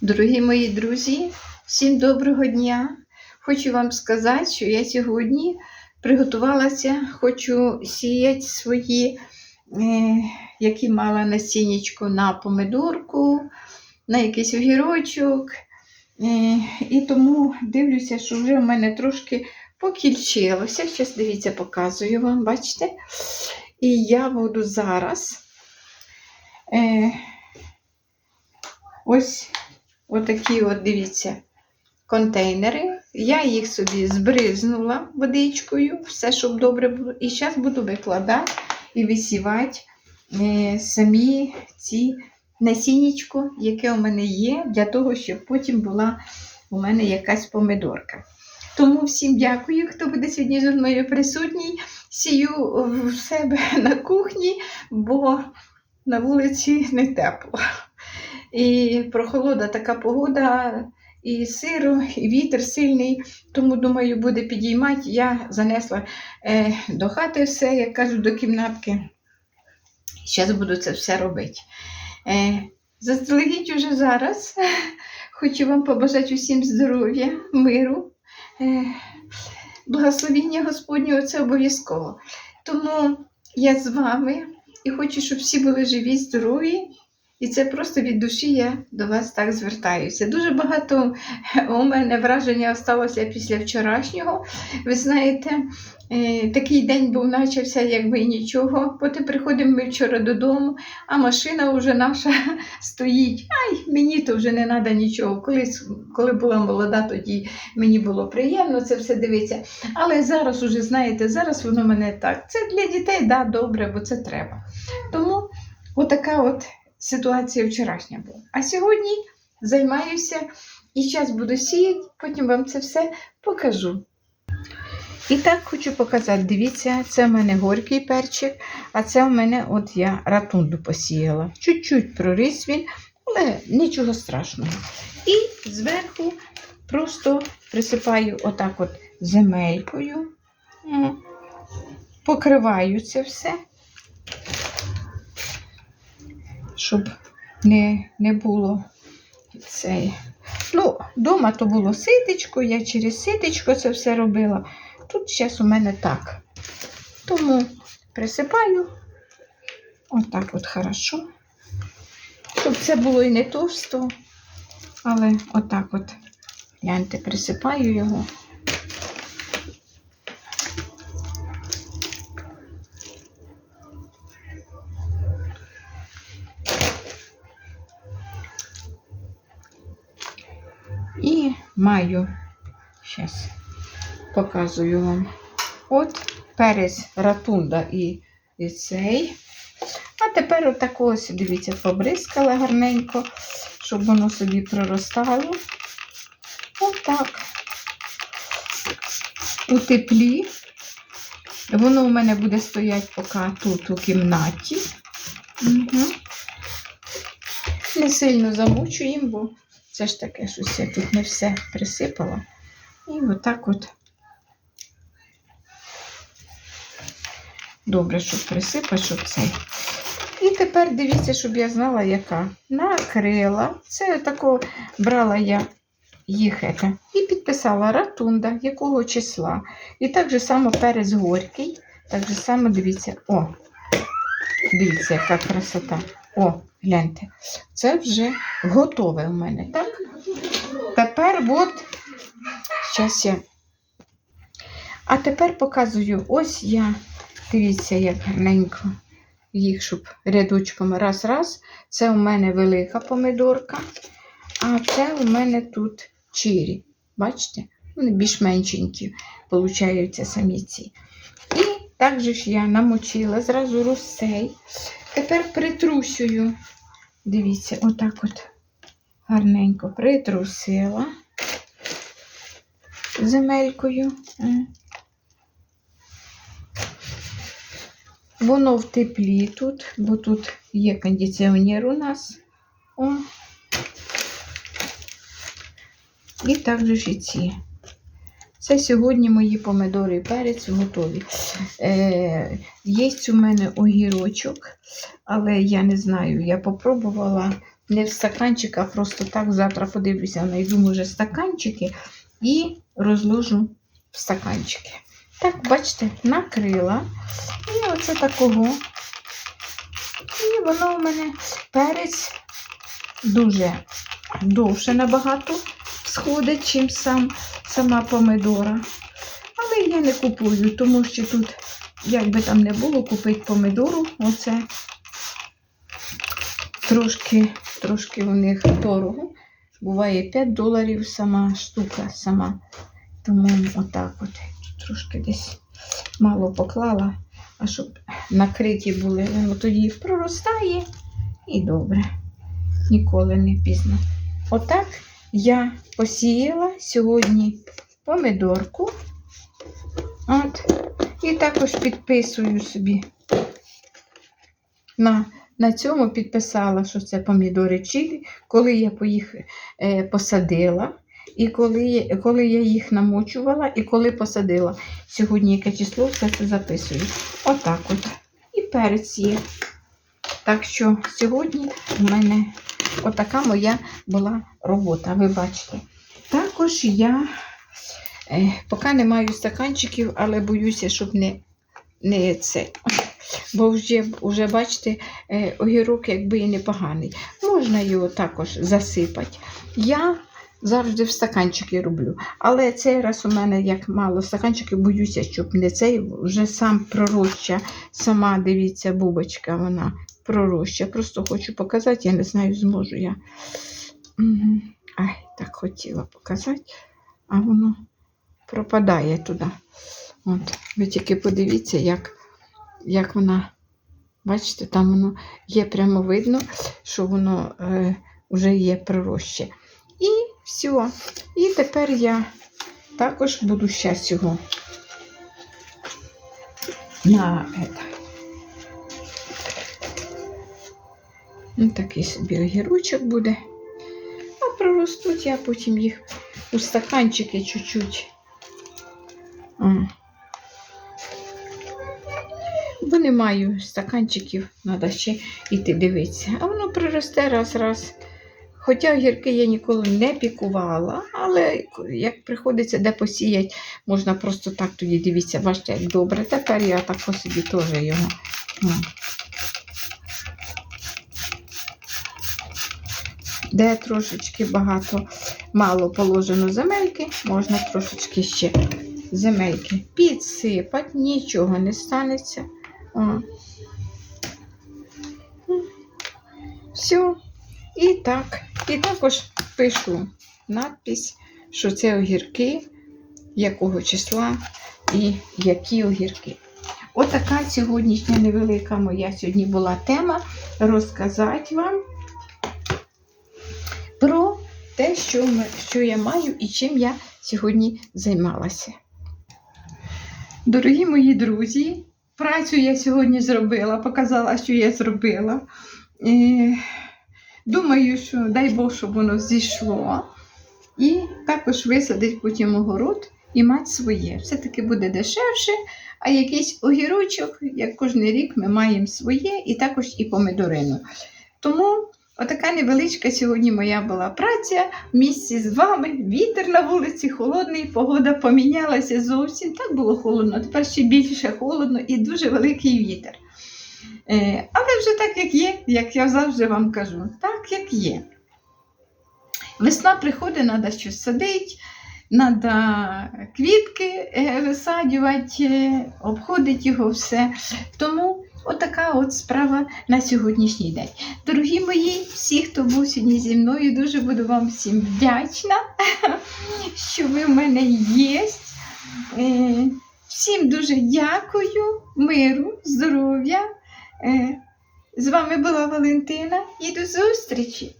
Дорогі мої друзі, всім доброго дня! Хочу вам сказати, що я сьогодні приготувалася, хочу сіяти свої, е, які мала насіннячко на помидорку, на якийсь огірочок. Е, і тому дивлюся, що вже в мене трошки покільчилося. Зараз дивіться, показую вам, бачите? І я буду зараз. Е, ось Отакі, от, дивіться, контейнери. Я їх собі збризнула водичкою, все, щоб добре було. І зараз буду викладати і висівати е, самі ці насіннячко, яке у мене є, для того, щоб потім була у мене якась помидорка. Тому всім дякую, хто буде сьогодні зі мною присутній. Сію в себе на кухні, бо на вулиці не тепло. І прохолода така погода, і сиро, і вітер сильний, тому, думаю, буде підіймати. Я занесла е, до хати все, як кажуть, до кімнатки. Зараз буду це все робити. Е, заздалегідь уже зараз. Хочу вам побажати усім здоров'я, миру, е, благословіння Господнього це обов'язково. Тому я з вами і хочу, щоб всі були живі, здорові. І це просто від душі я до вас так звертаюся. Дуже багато у мене враження залишилося після вчорашнього. Ви знаєте, е, такий день був почався, якби нічого. Потім приходимо ми вчора додому, а машина вже наша стоїть. Ай, мені то вже не треба нічого. Колись, коли була молода, тоді мені було приємно це все дивитися. Але зараз уже, знаєте, зараз воно мене так. Це для дітей, да, добре, бо це треба. Тому отака от ситуація вчорашня була. А сьогодні займаюся і зараз буду сіяти, потім вам це все покажу. І так хочу показати, дивіться, це в мене горький перчик, а це в мене от я ратунду посіяла. Чуть-чуть проріс він, але нічого страшного. І зверху просто присипаю отак от земелькою, покриваю це все щоб не, не було цей. Ну, вдома то було ситечко, я через ситечко це все робила. Тут зараз у мене так. Тому присипаю отак от хорошо. Щоб це було і не товсто, але отак от, гляньте, присипаю його. І маю, зараз показую вам. От перець ратунда і, і цей. А тепер отако ось, дивіться, побризкала гарненько, щоб воно собі проростало. Отак. У теплі. Воно у мене буде стояти поки тут у кімнаті. Угу. Не сильно замучуємо, бо це ж таке щось я тут не все присипала. І отак от. Добре, щоб присипати, щоб цей. І тепер дивіться, щоб я знала, яка. Накрила. Це тако брала я їх ета, і підписала ратунда, якого числа. І так же само перець горький. Так же само дивіться, о, дивіться, яка красота. О, гляньте. Це вже готове у мене, так? Тепер от, зараз я. А тепер показую, ось я, дивіться, як гарненько їх, щоб рядочками раз-раз. Це у мене велика помидорка, а це у мене тут чирі. Бачите? Вони більш меншенькі, получаються самі ці. І так же ж я намочила зразу русей. Тепер притрусюю. Дивіться, отак от гарненько притрусила земелькою. Е. Воно в теплі тут, бо тут є кондиціонер у нас. О. І також і ці. Це сьогодні мої помидори і перець готові. Е, Є у мене огірочок, але я не знаю, я попробувала не в стаканчик, а просто так завтра подивлюся, знайду, може, стаканчики і розложу в стаканчики. Так, бачите, накрила. І оце такого. І воно у мене перець дуже довше набагато сходить, чим сам, сама помидора. Але я не купую, тому що тут, як би там не було, купити помидору, оце трошки, трошки у них дорого. Буває 5 доларів сама штука сама. Тому отак от трошки десь мало поклала, а щоб накриті були, воно тоді проростає і добре. Ніколи не пізно. Отак я посіяла сьогодні помидорку. От. І також підписую собі. На, на цьому підписала, що це помідори чилі, коли я їх е, посадила, і коли, коли я їх намочувала, і коли посадила. Сьогодні яке число, все це записую. Отак от. І перець є. Так що сьогодні у мене отака моя була робота, ви бачите. Також я е, поки не маю стаканчиків, але боюся, щоб не, не це. Бо вже, вже бачите, е, огірок якби і непоганий. Можна його також засипати. Я завжди в стаканчики роблю. Але цей раз у мене як мало стаканчиків, боюся, щоб не цей вже сам пророща. Сама дивіться, бубочка, вона пророща. Просто хочу показати, я не знаю, зможу я. Ай, так хотіла показати, а воно пропадає туди. От, ви тільки подивіться, як, як вона, бачите, там воно є прямо видно, що воно е, вже є пророще. Все. І тепер я також буду зараз його на это. Ну, такий собі огірочок буде. А проростуть я потім їх у стаканчики чуть-чуть. Бо не маю стаканчиків, треба ще йти дивитися. А воно приросте раз-раз. Хоча огірки я ніколи не пікувала, але як приходиться де посіяти, можна просто так тоді дивіться, бачите, як добре. Тепер я так по собі теж його. Де трошечки багато, мало положено земельки, можна трошечки ще земельки підсипати, нічого не станеться. О. Все. І так, і також пишу надпись, що це огірки, якого числа і які огірки. Отака сьогоднішня невелика моя сьогодні була тема розказати вам про те, що, ми, що я маю і чим я сьогодні займалася. Дорогі мої друзі, працю я сьогодні зробила, показала, що я зробила. Думаю, що дай Бог, щоб воно зійшло. І також висадить потім огород і мати своє. Все-таки буде дешевше, а якийсь огірочок, як кожен рік, ми маємо своє, і також і помидорину. Тому отака невеличка сьогодні моя була праця в місті з вами. Вітер на вулиці, холодний, погода помінялася зовсім. Так було холодно, тепер ще більше холодно і дуже великий вітер. Е, але вже так, як є, як я завжди вам кажу, як є. Весна приходить, треба щось садити, треба квітки е, висаджувати, е, обходити його все. Тому отака от справа на сьогоднішній день. Дорогі мої, всі, хто був сьогодні зі мною, дуже буду вам всім вдячна, що ви в мене є. Е, Всім дуже дякую, миру, здоров'я. З вами була Валентина і до зустрічі!